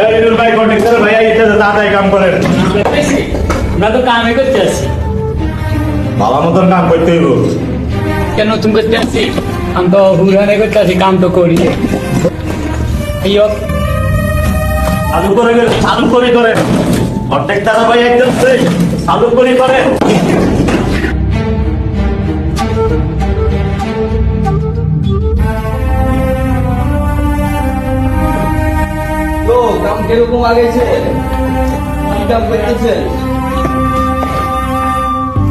এই রিনুর ভাই কন্ট্রাক্টর ভাই আইতে তাড়াতাড়ি কাম করেন। আমরা তো কামে করতে আসি ভালো মতন কাম করতে হইব। কেন তুমি করতে আসি আমি তো হুড়ানে করতে আসি কাম তো করি। এই হোক। চালু করে চালু করে করেন। কন্ট্রাক্টর ভাই একজন চালু করে করেন। কাম কীরকম আগেছে? কি কাম করতেছে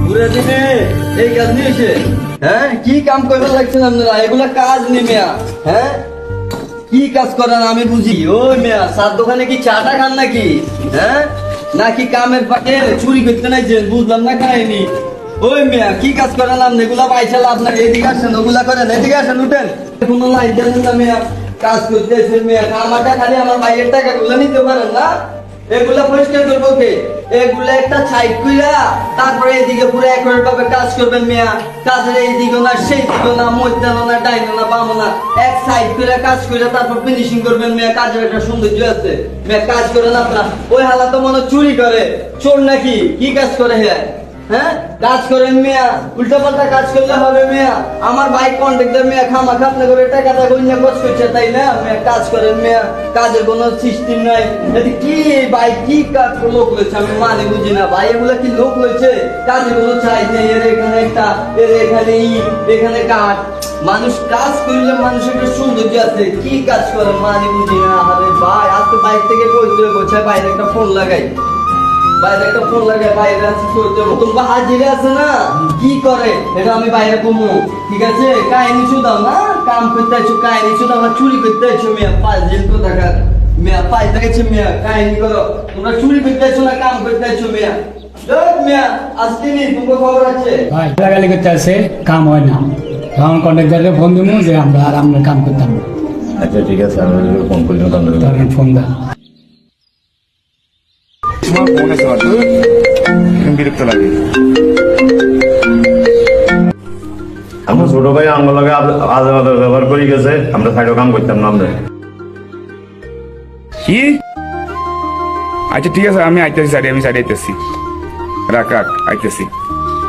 পুরো দিনে এই কাজ নিয়েছে। হ্যাঁ কি কাম করবার লাগছেন আপনারা? এগুলা কাজ নেই মিয়া হ্যাঁ? কি কাজ করেন আমি বুঝি? ওই মিয়া সাত দোকানে কি চাটা খান নাকি? হ্যাঁ? নাকি কামের পাটে চুরি করতে নাই যে বুঝলাম না খাইনি ওই মিয়া, কি কাজ আপনি? এগুলা লাভ না এদিকে আসেন, ওগুলা করেন, এদিকে আসেন, উঠেন। কোনো লাইন দেন না মিয়া। কাজ খালি আমার নিতে পারেন না। এগুলা পরিষ্কার করব কে? এগুলা একটা তারপরে পুরো ভাবে কাজ করবেন কাজের না, সেই দিকে না না না বামো না। এক সাইড কইরা কাজ কইরা তারপর ফিনিশিং করবেন মিয়া, কাজের একটা সৌন্দর্য আছে। কাজ করেন আপনার। ওই হালা তো মনে চুরি করে। চোর নাকি? কি কাজ করে হ্যাঁ হ্যাঁ? কাজ করেন মিয়া। উল্টা পাল্টা কাজ করলে হবে মিয়া। আমার ভাই কন্ট্রাক্টর মিয়া খামা করে টাকাটা গঞ্জা কাজ করছে, তাই না? মিয়া, কাজ করেন মিয়া। কাজের কোনো সিস্টেম নাই। কি ভাই, কি কাজ লোক লইছে? আমি মানে বুঝি না। ভাই কি লোক লইছে? কাজের কোনো চাই নেই। এর এখানে একটা, এর এখানে ইট, এখানে মানুষ কাজ করলে মানুষের একটা সৌন্দর্য আছে। কি কাজ করে? মানে বুঝি না। ভাই, আজকে বাইক থেকে কইতে বলছে বাইরে একটা ফোন লাগাই। বাইরে একটা ফোন লাগে বাইরে আছে করতে তোমার হাজিরে আছে না? কি করে? এটা আমি বাইরে কমু ঠিক আছে? কাহিনী শুধাও না? কাম করতে আছো কাহিনী শুধাও না? চুরি করতে আছো মিয়া পাঁচ দিন তো টাকা মিয়া পাঁচ টাকা মিয়া। কাহিনী করো। তোমরা চুরি করতে আছো না কাম করতে আছো মিয়া? আছে। কাম হয় না। তখন কন্ট্রাক্টরকে ফোন দিব যে আমরা আর আমরা কাম করতাম আচ্ছা ঠিক আছে আমি ফোন বিরক্ত লাগে আমার ছোট ভাই আমার লগে আজ আলাদা ব্যবহার করে গেছে। আমরা সাইডও কাম করতাম না আমরা। কি? আচ্ছা ঠিক আছে আমি আইতেছি সাইডে আমি সাইডে আইতেছি। রাখ রাখ আইতেছি।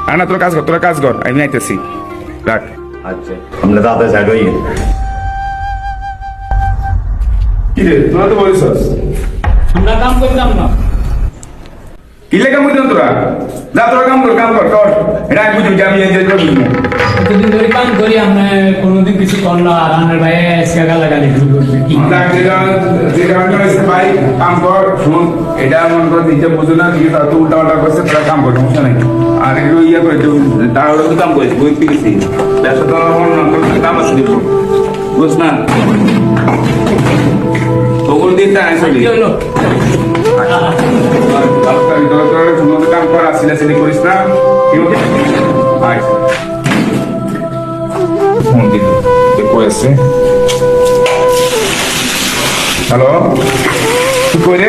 আর না তোর কাজ কর তোরা কাজ কর আমি আইতেছি। রাখ। আচ্ছা আমরা দাদা সাইড হই। কি রে তোরা তো বলিস। আমরা কাম করতাম না। কি লেখা বুঝলাম তোরা যা তোরা কাম কর কাম কর কর। এটা আমি যে আমি এনজয় করে এতদিন ধরে কাম করি আমরা কোনোদিন কিছু কর না। আর আমার ভাই আজকে গালাগালি শুরু করবে। কি? যেটা আমি হয়েছে ভাই কাম কর শুন। এটা মনে কর নিজে বুঝো না আছে তো উল্টা পাল্টা করছে তোরা কাম কর সমস্যা নাই। আর একটু ইয়ে করে তাহলে তো কাম করিস বই পেয়েছি। ব্যবসা তো আমার মনে কর কাম আছে দিব বুঝ না? ওগুলো দিন তাই কি হলো কাম কর না আছে আচ্ছা ফোন দিল কয়েছে হ্যালো কি করে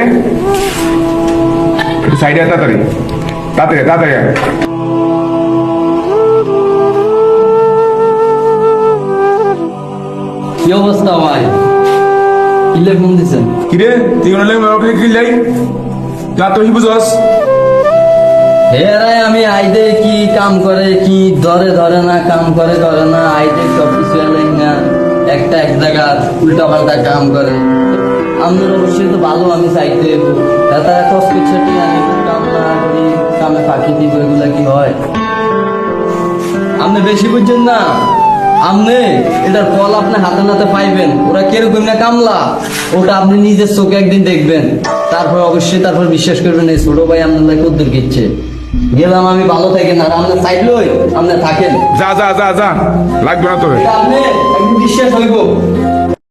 একটু সাইডে তাড়াতাড়ি তাড়াতাড়ি তাড়াতাড়ি কি অবস্থা ভাই? কিলে ফোন দিছেন কিরে তুই ওনালে ওকে কি লাই যা তুই বুঝস এরাই আমি আইদে কি কাম করে, কি ধরে ধরে না, কাম করে করে না, আইদে সব কিছু এলাই না, একটা এক জায়গা উল্টা পাল্টা কাম করে। আমাদের অবশ্যই তো ভালো, আমি চাইতে তারা কষ্ট ছুটি আমি কাম না করি, কামে ফাঁকি দিব, এগুলা কি হয়? আপনি বেশি বুঝছেন না? আপনি এটার ফল আপনি হাতে নাতে পাইবেন। ওরা কীরকম না কামলা? ওটা আপনি নিজের চোখে একদিন দেখবেন। তারপর অবশ্যই তারপর বিশ্বাস করবেন এই ছোট ভাই আপনার কদ্দুর কিচ্ছে গেলাম আমি ভালো থাকেন আর আপনার সাইড লই আপনি থাকেন। যা যা যা যা। লাগবে না তোরে। আপনি বিশ্বাস হইব।